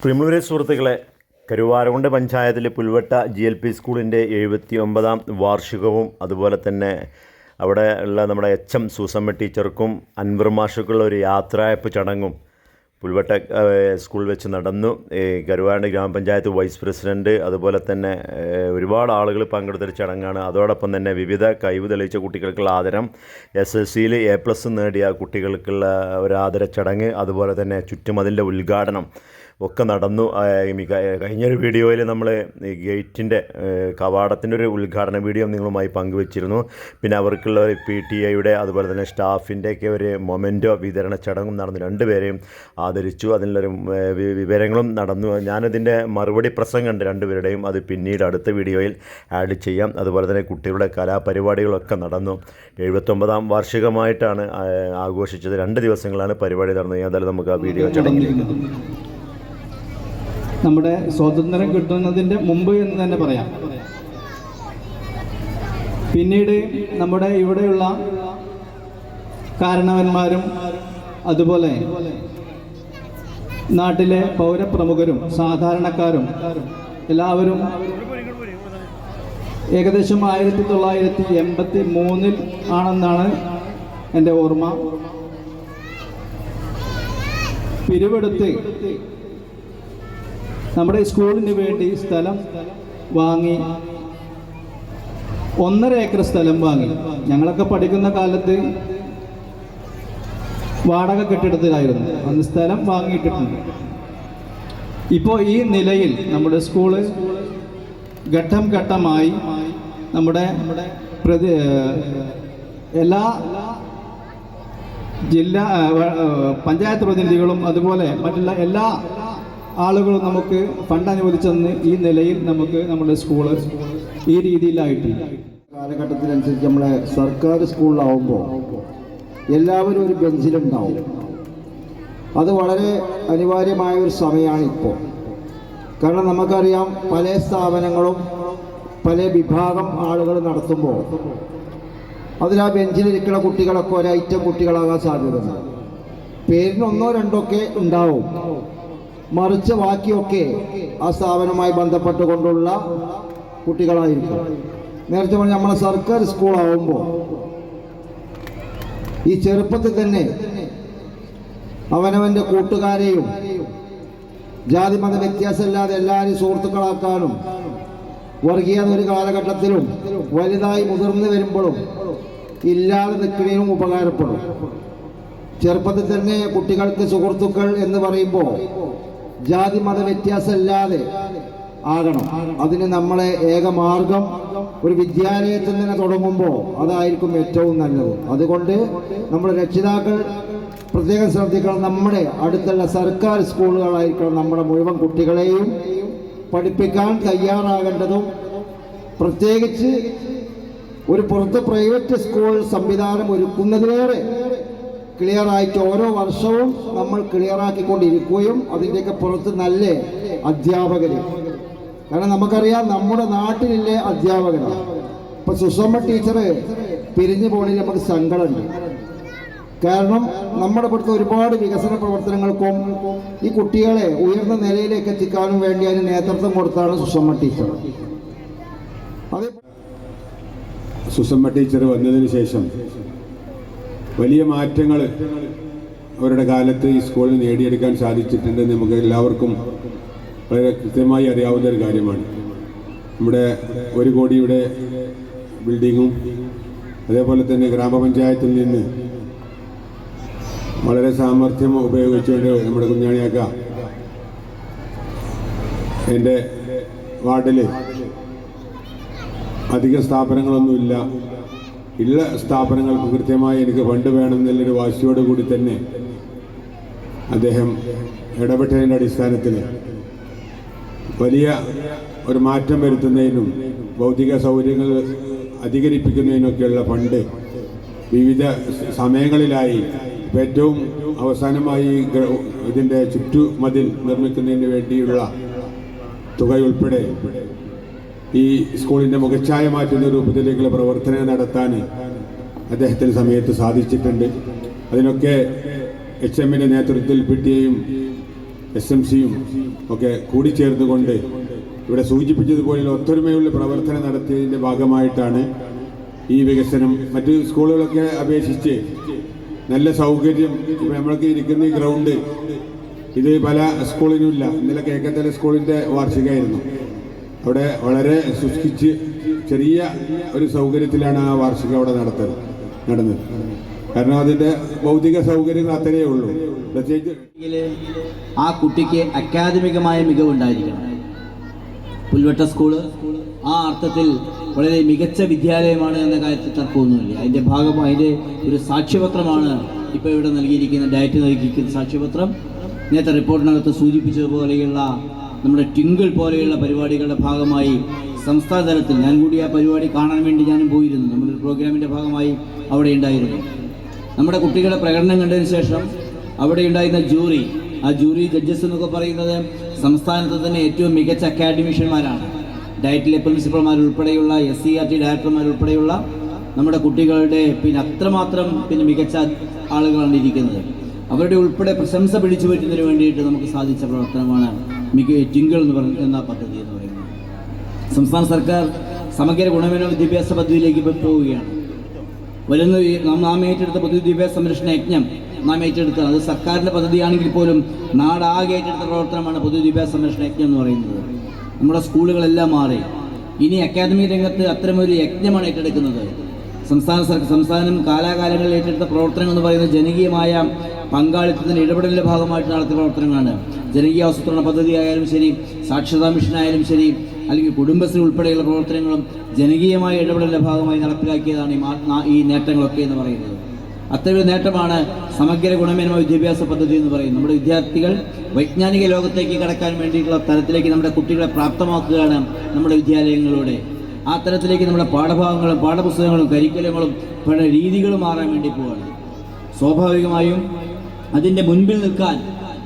പ്രിമുരെ സുഹൃത്തുക്കളെ കരുവാരകുണ്ട് പഞ്ചായത്തിലെ Pulvatta G L P സ്കൂളിന്റെ എഴുപത്തി ഒമ്പതാം വാർഷികവും അതുപോലെ തന്നെ അവിടെ ഉള്ള നമ്മുടെ എച്ച് എം സൂസമ്മ ടീച്ചർക്കും അൻവർ മാഷക്കുള്ള ഒരു യാത്രയപ്പ് ചടങ്ങും പുൽവട്ട സ്കൂൾ വെച്ച് നടന്നു. ഈ കരുവാരണ്ട് ഗ്രാമപഞ്ചായത്ത് വൈസ് പ്രസിഡന്റ് അതുപോലെ തന്നെ ഒരുപാട് ആളുകൾ പങ്കെടുത്തൊരു ചടങ്ങാണ്. അതോടൊപ്പം തന്നെ വിവിധ കഴിവ് തെളിയിച്ച കുട്ടികൾക്കുള്ള ആദരം. എസ് എസ് സിയിൽ എ പ്ലസ് നേടിയ കുട്ടികൾക്കുള്ള ഒരു ആദര ചടങ്ങ് അതുപോലെ തന്നെ ചുറ്റുമതിലിന്റെ ഉദ്ഘാടനം. ഒക്കെ നടന്നു. കഴിഞ്ഞൊരു വീഡിയോയിൽ നമ്മൾ ഗേറ്റിന്റെ കവാടത്തിന്റെ ഒരു ഉദ്ഘാടന വീഡിയോ നിങ്ങളുമായി പങ്കുവച്ചിരുന്നു. പിന്നെ അവർക്കുള്ള ഒരു പി ടി ഐയുടെ അതുപോലെ തന്നെ സ്റ്റാഫിന്റെയൊക്കെ ഒരു മൊമെന്റോ വിതരണ ചടങ്ങും നടന്നു. രണ്ടുപേരെയും ആദരിച്ചു. അതിനുള്ളൊരു വിവരങ്ങളും നടന്നു. ഞാനതിന്റെ മറുപടി പ്രസംഗമുണ്ട് രണ്ടുപേരുടെയും അത് പിന്നീട് അടുത്ത വീഡിയോയിൽ ആഡ് ചെയ്യാം. അതുപോലെ തന്നെ കുട്ടികളുടെ കലാപരിപാടികളൊക്കെ നടന്നു. എഴുപത്തൊമ്പതാം വാർഷികമായിട്ടാണ് ആഘോഷിച്ചത്. രണ്ട് ദിവസങ്ങളാണ് പരിപാടി നടന്നത്. ഏതായാലും നമുക്ക് ആ വീഡിയോ ചടങ്ങിലേക്ക് നമ്മുടെ സ്വാതന്ത്ര്യം കിട്ടുന്നതിന്റെ മുമ്പ് എന്ന് തന്നെ പറയാം. പിന്നീട് നമ്മുടെ ഇവിടെയുള്ള കാരണവന്മാരും അതുപോലെ നാട്ടിലെ പൗരപ്രമുഖരും സാധാരണക്കാരും എല്ലാവരും ഏകദേശം ആയിരത്തി തൊള്ളായിരത്തി എൺപത്തി മൂന്നിൽ ആണെന്നാണ് എന്റെ ഓർമ്മ. പിരിവെടുത്ത് നമ്മുടെ സ്കൂളിന് വേണ്ടി സ്ഥലം വാങ്ങി ഒന്നര ഏക്കർ സ്ഥലം വാങ്ങി. ഞങ്ങളൊക്കെ പഠിക്കുന്ന കാലത്ത് വാടക കെട്ടിടത്തിലായിരുന്നു. അന്ന് സ്ഥലം വാങ്ങിയിട്ടിട്ടുണ്ട്. ഇപ്പോൾ ഈ നിലയിൽ നമ്മുടെ സ്കൂൾ ഘട്ടം ഘട്ടമായി നമ്മുടെ പ്രതി എല്ലാ ജില്ലാ പഞ്ചായത്ത് പ്രതിനിധികളും അതുപോലെ മറ്റുള്ള എല്ലാ ആളുകളും നമുക്ക് ഫണ്ട് അനുവദിച്ചെന്ന് ഈ നിലയിൽ നമുക്ക് നമ്മുടെ സ്കൂൾ ഈ രീതിയിലായിട്ട്. കാലഘട്ടത്തിനനുസരിച്ച് നമ്മളെ സർക്കാർ സ്കൂളിലാവുമ്പോൾ എല്ലാവരും ഒരു ബെഞ്ചിലുണ്ടാവും. അത് വളരെ അനിവാര്യമായ ഒരു സമയമാണ് ഇപ്പോൾ കാരണം നമുക്കറിയാം പല സ്ഥാപനങ്ങളും പല വിഭാഗം ആളുകൾ നടത്തുമ്പോൾ അതിൽ ആ ബെഞ്ചിലിരിക്കുന്ന കുട്ടികളൊക്കെ ഒരൈറ്റം കുട്ടികളാകാൻ സാധ്യതയുണ്ട്. പേരിനൊന്നോ രണ്ടോ ഒക്കെ ഉണ്ടാവും. മറിച്ച് ബാക്കിയൊക്കെ ആ സ്ഥാപനവുമായി ബന്ധപ്പെട്ടുകൊണ്ടുള്ള കുട്ടികളായിരിക്കും. നേരത്തെ പറഞ്ഞ നമ്മളെ സർക്കാർ സ്കൂളാവുമ്പോൾ ഈ ചെറുപ്പത്തിൽ തന്നെ അവനവന്റെ കൂട്ടുകാരെയും ജാതി മത വ്യത്യാസമില്ലാതെ എല്ലാവരെയും സുഹൃത്തുക്കളാക്കാനും വർഗീയത ഒരു കാലഘട്ടത്തിലും വലുതായി മുതിർന്നു വരുമ്പോഴും ഇല്ലാതെ നിൽക്കുന്നതിനും ഉപകാരപ്പെടും. ചെറുപ്പത്തിൽ തന്നെ കുട്ടികൾക്ക് സുഹൃത്തുക്കൾ എന്ന് പറയുമ്പോൾ ജാതി മത വ്യത്യാസമില്ലാതെ ആകണം. അതിന് നമ്മളെ ഏക മാർഗം ഒരു വിദ്യാലയത്തിൽ നിന്ന് തുടങ്ങുമ്പോൾ അതായിരിക്കും ഏറ്റവും നല്ലത്. അതുകൊണ്ട് നമ്മുടെ രക്ഷിതാക്കൾ പ്രത്യേകം ശ്രദ്ധിക്കണം. നമ്മുടെ അടുത്തുള്ള സർക്കാർ സ്കൂളുകളായിരിക്കണം നമ്മുടെ മുഴുവൻ കുട്ടികളെയും പഠിപ്പിക്കാൻ തയ്യാറാകേണ്ടതും. പ്രത്യേകിച്ച് ഒരു പുറത്ത് പ്രൈവറ്റ് സ്കൂൾ സംവിധാനം ഒരുക്കുന്നതിലേറെ ക്ലിയർ ആയിട്ട് ഓരോ വർഷവും നമ്മൾ ക്ലിയർ ആക്കിക്കൊണ്ടിരിക്കുകയും അതിന്റെയൊക്കെ പുറത്ത് നല്ല അധ്യാപകർ കാരണം നമുക്കറിയാം നമ്മുടെ നാട്ടിലെ അധ്യാപകരാണ് ഇപ്പൊ സുഷമ്മ ടീച്ചർ പിരിഞ്ഞു പോണിൽ നമുക്ക് സങ്കടമുണ്ട് കാരണം നമ്മുടെ ഇവിടുത്തെ ഒരുപാട് വികസന പ്രവർത്തനങ്ങൾക്കും ഈ കുട്ടികളെ ഉയർന്ന നിലയിലേക്ക് എത്തിക്കാനും വേണ്ടി അതിന് നേതൃത്വം കൊടുത്താണ് സുഷമ്മ ടീച്ചർ. അതേ സുസമ്മ ടീച്ചർ വന്നതിന് ശേഷം വലിയ മാറ്റങ്ങൾ അവരുടെ കാലത്ത് ഈ സ്കൂളിൽ നേടിയെടുക്കാൻ സാധിച്ചിട്ടുണ്ടെന്ന് നമുക്ക് എല്ലാവർക്കും വളരെ കൃത്യമായി അറിയാവുന്ന ഒരു കാര്യമാണ്. നമ്മുടെ ഒരു കോടിയുടെ ബിൽഡിങ്ങും അതേപോലെ തന്നെ ഗ്രാമപഞ്ചായത്തിൽ നിന്ന് വളരെ സാമർഥ്യം ഉപയോഗിച്ചുകൊണ്ട് നമ്മുടെ കുഞ്ഞാണിയാക്ക എന്റെ വാർഡിൽ അധിക സ്ഥാപനങ്ങളൊന്നുമില്ല. ഉള്ള സ്ഥാപനങ്ങൾക്ക് കൃത്യമായി എനിക്ക് ഫണ്ട് വേണമെന്നുള്ളൊരു വാശിയോട് കൂടി തന്നെ അദ്ദേഹം ഇടപെട്ടതിന്റെ അടിസ്ഥാനത്തിൽ വലിയ ഒരു മാറ്റം വരുത്തുന്നതിനും ഭൗതിക സൗകര്യങ്ങൾ അധികരിപ്പിക്കുന്നതിനൊക്കെയുള്ള ഫണ്ട് വിവിധ സമയങ്ങളിലായി ഏറ്റവും അവസാനമായി ഇതിന്റെ ചുറ്റുമതിൽ നിർമ്മിക്കുന്നതിന് വേണ്ടിയുള്ള തുകയുൾപ്പെടെ ഈ സ്കൂളിന്റെ മുഖച്ഛായ മാറ്റുന്ന രൂപത്തിലേക്കുള്ള പ്രവർത്തനം നടത്താൻ അദ്ദേഹത്തിന് സമയത്ത് സാധിച്ചിട്ടുണ്ട്. അതിനൊക്കെ എച്ച് എമ്മിന്റെ നേതൃത്വത്തിൽ പി ടി എയും എസ് എം സിയും ഒക്കെ കൂടിച്ചേർന്നുകൊണ്ട് ഇവിടെ സൂചിപ്പിച്ചതുപോലെ ഒത്തൊരുമയുള്ള പ്രവർത്തനം നടത്തിയതിന്റെ ഭാഗമായിട്ടാണ് ഈ വികസനം. മറ്റ് സ്കൂളുകളൊക്കെ അപേക്ഷിച്ച് നല്ല സൗകര്യം നമ്മൾക്ക് ഇരിക്കുന്ന ഗ്രൗണ്ട് ഇത് പല സ്കൂളിനും ഇല്ല ഇന്നലെ കേക്കത്തല സ്കൂളിന്റെ വാർഷികമായിരുന്നു. അവിടെ വളരെ സൂക്ഷിച്ച് ചെറിയ ഒരു സൗകര്യത്തിലാണ് ആ വാർഷികം അവിടെ നടത്തൽ നടന്നത്. കാരണം അതിന്റെ ഭൗതിക സൗകര്യങ്ങൾ അത്രയേ ഉള്ളൂ. ആ കുട്ടിക്ക് അക്കാദമികമായ മികവുണ്ടായിരിക്കണം. പുൽവട്ട സ്കൂൾ ആ അർത്ഥത്തിൽ വളരെ മികച്ച വിദ്യാലയമാണ് എന്ന കാര്യത്തിൽ തർക്കമൊന്നുമില്ല അതിന്റെ ഭാഗം അതിന്റെ ഒരു സാക്ഷ്യപത്രമാണ് ഇപ്പോൾ ഇവിടെ നൽകിയിരിക്കുന്ന ഡയറ്റ് നൽകിയിരിക്കുന്ന സാക്ഷ്യപത്രം. നേരത്തെ റിപ്പോർട്ടിനകത്ത് സൂചിപ്പിച്ചതുപോലെയുള്ള നമ്മുടെ ടിങ്കിൾ പോലെയുള്ള പരിപാടികളുടെ ഭാഗമായി സംസ്ഥാന തലത്തിൽ ഞാൻ കൂടി ആ പരിപാടി കാണാൻ വേണ്ടി ഞാനും പോയിരുന്നു. നമ്മുടെ പ്രോഗ്രാമിന്റെ ഭാഗമായി അവിടെ ഉണ്ടായിരുന്നു. നമ്മുടെ കുട്ടികളുടെ പ്രകടനം കണ്ടതിന് ശേഷം അവിടെ ഉണ്ടായിരുന്ന ജൂറി ആ ജൂറി ജഡ്ജസ് എന്നൊക്കെ പറയുന്നത് സംസ്ഥാനത്ത് തന്നെ ഏറ്റവും മികച്ച അക്കാഡമിഷ്യന്മാരാണ് ഡയറ്റിലെ പ്രിൻസിപ്പൽമാർ ഉൾപ്പെടെയുള്ള എസ് സി ആർ ടി ഡയറക്ടർമാർ ഉൾപ്പെടെയുള്ള നമ്മുടെ കുട്ടികളുടെ പിന്നെ അത്രമാത്രം പിന്നെ മികച്ച ആളുകളാണ് ഇരിക്കുന്നത്. അവരുടെ ഉൾപ്പെടെ പ്രശംസ പിടിച്ചു പറ്റുന്നതിന് വേണ്ടിയിട്ട് നമുക്ക് സാധിച്ച പ്രവർത്തനമാണ് മിക ജിങ്കിൾ എന്ന് പറഞ്ഞ എന്ന പദ്ധതി എന്ന് പറയുന്നത്. സംസ്ഥാന സർക്കാർ സമഗ്ര ഗുണമേന്മ വിദ്യാഭ്യാസ പദ്ധതിയിലേക്ക് ഇപ്പം പോവുകയാണ്. വരുന്ന നാം ഏറ്റെടുത്ത പൊതുവിദ്യാഭ്യാസ സംരക്ഷണ യജ്ഞം നാം ഏറ്റെടുത്ത അത് സർക്കാരിന്റെ പദ്ധതിയാണെങ്കിൽ പോലും നാടാകെ ഏറ്റെടുത്ത പ്രവർത്തനമാണ് പൊതുവിദ്യാഭ്യാസ സംരക്ഷണ യജ്ഞം എന്ന് പറയുന്നത്. നമ്മുടെ സ്കൂളുകളെല്ലാം മാറി. ഇനി അക്കാദമിക രംഗത്ത് അത്തരമൊരു യജ്ഞമാണ് ഏറ്റെടുക്കുന്നത്. സംസ്ഥാന സംസ്ഥാനം കാലാകാലങ്ങളിൽ ഏറ്റെടുത്ത പ്രവർത്തനങ്ങൾ എന്ന് പറയുന്നത് ജനകീയമായ പങ്കാളിത്തത്തിന്റെ ഇടപെടലിന്റെ ഭാഗമായിട്ട് നടത്തിയ പ്രവർത്തനങ്ങളാണ്. ജനകീയ ആസൂത്രണ പദ്ധതി ആയാലും ശരി സാക്ഷരതാ മിഷനായാലും ശരി അല്ലെങ്കിൽ കുടുംബശ്രീ ഉൾപ്പെടെയുള്ള പ്രവർത്തനങ്ങളും ജനകീയമായ ഇടപെടലിന്റെ ഭാഗമായി നടപ്പിലാക്കിയതാണ് ഈ ഈ നേട്ടങ്ങളൊക്കെ എന്ന് പറയുന്നത്. അത്തരമൊരു നേട്ടമാണ് സമഗ്ര ഗുണമേന്മ വിദ്യാഭ്യാസ പദ്ധതി എന്ന് പറയുന്നത്. നമ്മുടെ വിദ്യാർത്ഥികൾ വൈജ്ഞാനിക ലോകത്തേക്ക് കടക്കാൻ വേണ്ടിയിട്ടുള്ള തരത്തിലേക്ക് നമ്മുടെ കുട്ടികളെ പ്രാപ്തമാക്കുകയാണ് നമ്മുടെ വിദ്യാലയങ്ങളിലൂടെ. ആ തരത്തിലേക്ക് നമ്മുടെ പാഠഭാഗങ്ങളും പാഠപുസ്തകങ്ങളും കരിക്കലങ്ങളും പല രീതികളും മാറാൻ വേണ്ടി പോവുകയാണ് സ്വാഭാവികമായും അതിന്റെ മുൻപിൽ നിൽക്കാൻ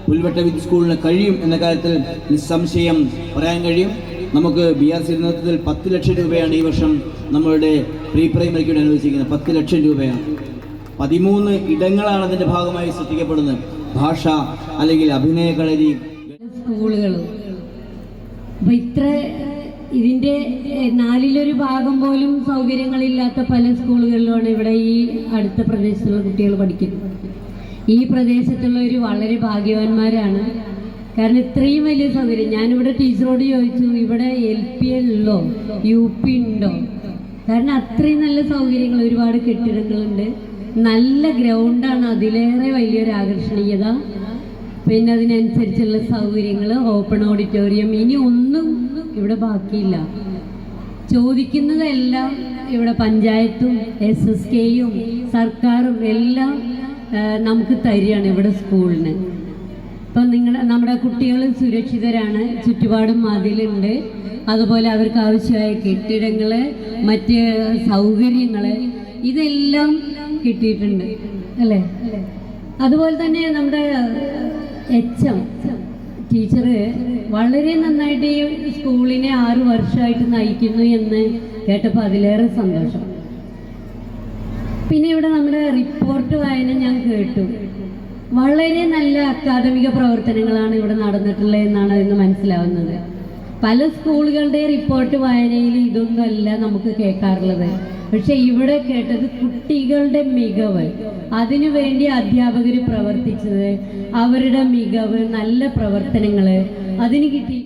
പുൽവട്ട വിത്ത് സ്കൂളിന് കഴിയും എന്ന കാര്യത്തിൽ നിസ്സംശയം പറയാൻ കഴിയും. നമുക്ക് ബി ആർ സി നേതൃത്വത്തിൽ പത്ത് ലക്ഷം രൂപയാണ് ഈ വർഷം നമ്മളുടെ പ്രീ പ്രൈമറിക്ക് വേണ്ടി അനുവദിച്ചിരിക്കുന്നത്. പത്ത് ലക്ഷം രൂപയാണ്. പതിമൂന്ന് ഇടങ്ങളാണ് അതിന്റെ ഭാഗമായി സൃഷ്ടിക്കപ്പെടുന്നത്. ഭാഷ അല്ലെങ്കിൽ അഭിനയ കളരി. സ്കൂളുകൾ. അപ്പം ഇത്ര ഇതിന്റെ നാലിലൊരു ഭാഗം പോലും സൗകര്യങ്ങളില്ലാത്ത പല സ്കൂളുകളിലാണ് ഇവിടെ ഈ അടുത്ത പ്രദേശത്തുള്ള കുട്ടികൾ പഠിക്കുന്നത്. ഈ പ്രദേശത്തുള്ളവർ വളരെ ഭാഗ്യവാന്മാരാണ്. കാരണം ഇത്രയും വലിയ സൗകര്യം. ഞാനിവിടെ ടീച്ചറോട് ചോദിച്ചു ഇവിടെ എൽ പി ഉള്ളോ യു പി ഉണ്ടോ? കാരണം അത്രയും നല്ല സൗകര്യങ്ങൾ ഒരുപാട് കെട്ടിടങ്ങളുണ്ട്. നല്ല ഗ്രൗണ്ടാണ് അതിലേറെ വലിയൊരു ആകർഷണീയത. പിന്നെ അതിനനുസരിച്ചുള്ള സൗകര്യങ്ങൾ ഓപ്പൺ ഓഡിറ്റോറിയം ഇനി ഒന്നും ഇവിടെ ബാക്കിയില്ല. ചോദിക്കുന്നതെല്ലാം ഇവിടെ പഞ്ചായത്തും എസ് എസ് കെയും സർക്കാരും എല്ലാം നമുക്ക് തരികയാണ് ഇവിടെ സ്കൂളിന്. ഇപ്പം നിങ്ങൾ നമ്മുടെ കുട്ടികൾ സുരക്ഷിതരാണ് ചുറ്റുപാടും മതിലുണ്ട്. അതുപോലെ അവർക്ക് ആവശ്യമായ കെട്ടിടങ്ങൾ മറ്റ് സൗകര്യങ്ങൾ ഇതെല്ലാം കിട്ടിയിട്ടുണ്ട്. അല്ലേ? അതുപോലെ തന്നെ നമ്മുടെ എച്ച് എം ടീച്ചർ വളരെ നന്നായിട്ട് ഈ സ്കൂളിനെ ആറു വർഷമായിട്ട് നയിക്കുന്നു എന്ന് കേട്ടപ്പോൾ അതിലേറെ സന്തോഷം. പിന്നെ ഇവിടെ നമ്മുടെ റിപ്പോർട്ട് വായന ഞാൻ കേട്ടു. വളരെ നല്ല അക്കാദമിക പ്രവർത്തനങ്ങളാണ് ഇവിടെ നടന്നിട്ടുള്ളത് എന്നാണ് ഇന്ന് മനസ്സിലാവുന്നത്. പല സ്കൂളുകളുടെ റിപ്പോർട്ട് വായനയിൽ ഇതൊന്നുമല്ല നമുക്ക് കേൾക്കാറുള്ളത്. പക്ഷെ ഇവിടെ കേട്ടത് കുട്ടികളുടെ മികവ്. അതിനു വേണ്ടി അധ്യാപകർ പ്രവർത്തിച്ചത് അവരുടെ മികവ് നല്ല പ്രവർത്തനങ്ങൾ അതിന് കിട്ടി